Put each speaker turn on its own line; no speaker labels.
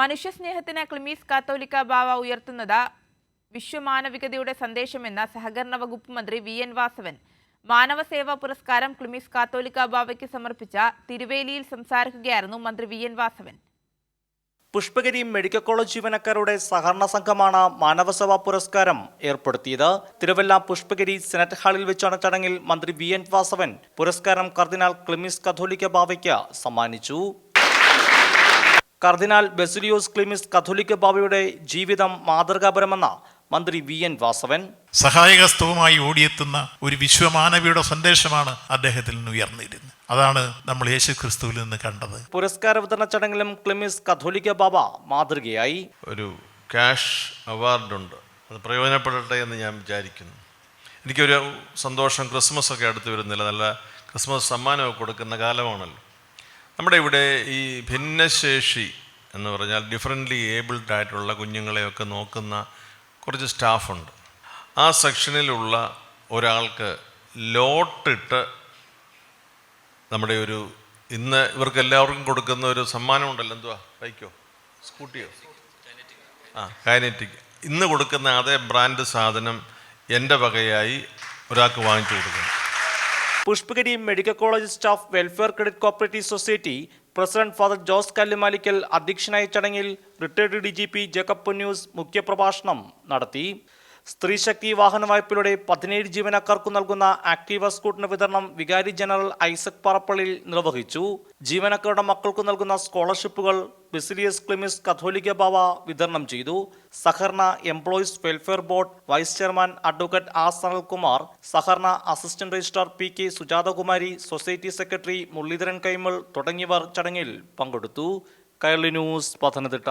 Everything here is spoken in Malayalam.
മനുഷ്യസ്നേഹത്തിന് ക്ലിമീസ് കാത്തോലിക്ക ബാവ ഉയർത്തുന്നത് വിശ്വമാനവികതയുടെ സന്ദേശമെന്ന സഹകരണ വകുപ്പ് മന്ത്രി വി എൻ വാസവൻ. മാനവസേവാ പുരസ്കാരം ക്ലിമീസ് കാത്തോലിക്ക ബാവയ്ക്ക് സമർപ്പിച്ച തിരുവേലിയിൽ സംസാരിക്കുകയായിരുന്നു മന്ത്രി V N Vasavan.
Pushpagiri medical college ജീവനക്കാരുടെ സഹകരണ സംഘമാണ് മാനവസേവാ പുരസ്കാരം ഏർപ്പെടുത്തിയത്. തിരുവല്ല പുഷ്പഗിരി സെനറ്റ് ഹാളിൽ വെച്ചാണ് ചടങ്ങിൽ മന്ത്രി വി എൻ വാസവൻ പുരസ്കാരം കർദിനാൾ ക്ലിമിസ് കഥോലിക്ക ബാവയ്ക്ക് സമ്മാനിച്ചു. കർദിനാൾ ബെസിലിയോസ് ക്ലിമിസ് കത്തോലിക്ക ബാബയുടെ ജീവിതം മാതൃകാപരമെന്ന മന്ത്രി വി എൻ വാസവൻ.
സഹായകസ്തവുമായി ഓടിയെത്തുന്ന ഒരു വിശ്വമാനവിയുടെ സന്ദേശമാണ് അദ്ദേഹത്തിൽ നിന്ന് ഉയർന്നിരുന്നത്. അതാണ് നമ്മൾ യേശു ക്രിസ്തുവിൽ നിന്ന് കണ്ടത്.
പുരസ്കാര വിതരണ ചടങ്ങിലും ക്ലിമിസ് കത്തോലിക്ക ബാബ മാതൃകയായി.
ഒരു ക്യാഷ് അവാർഡുണ്ട്. അത് പ്രയോജനപ്പെടട്ടെ എന്ന് ഞാൻ വിചാരിക്കുന്നു. എനിക്കൊരു സന്തോഷം ക്രിസ്മസ് ഒക്കെ അടുത്ത് വരുന്നില്ല. നല്ല ക്രിസ്മസ് സമ്മാനമൊക്കെ കൊടുക്കുന്ന കാലമാണല്ലോ. നമ്മുടെ ഇവിടെ ഈ ഭിന്നശേഷി എന്ന് പറഞ്ഞാൽ ഡിഫറെന്റ്ലി ഏബിൾഡ് ആയിട്ടുള്ള കുഞ്ഞുങ്ങളെയൊക്കെ നോക്കുന്ന കുറച്ച് സ്റ്റാഫുണ്ട്. ആ സെക്ഷനിലുള്ള ഒരാൾക്ക് ലോട്ടിട്ട് നമ്മുടെ ഒരു ഇന്ന് ഇവർക്ക് എല്ലാവർക്കും കൊടുക്കുന്ന ഒരു സമ്മാനം ഉണ്ടല്ലോ എന്തുവാ? ബൈക്കോ സ്കൂട്ടിയോ? ആ കൈനറ്റിക് ഇന്ന് കൊടുക്കുന്ന അതേ ബ്രാൻഡ് സാധനം എന്റെ വകയായി ഒരാൾക്ക് വാങ്ങിച്ചു കൊടുക്കണം
Pushpagiri medical college staff welfare credit cooperative society president father Jose Kallumalickal അധ്യക്ഷനായ ചടങ്ങിൽ retired D G P Jacob Ponnose മുഖ്യപ്രഭാഷണം നടത്തി സ്ത്രീശക്തി വാഹന വായ്പയിലൂടെ പതിനേഴ് ജീവനക്കാർക്ക് നൽകുന്ന ആക്ടീവ സ്കൂട്ടിന് വിതരണം വികാരി ജനറൽ ഐസക് പാറപ്പള്ളിയിൽ നിർവഹിച്ചു. ജീവനക്കാരുടെ മക്കൾക്ക് നൽകുന്ന സ്കോളർഷിപ്പുകൾ ബിസിലിയസ് ക്ലിമിസ് കത്തോലിക്ക ബാവ വിതരണം ചെയ്തു. സഹർണ employees welfare board vice chairman advocate R Sanalkumar സഹർണ assistant registrar P K Sujathakumari society secretary Muraleedharan Kaimal തുടങ്ങിയവർ ചടങ്ങിൽ പങ്കെടുത്തു. കയർലി ന്യൂസ് പത്തനംതിട്ട.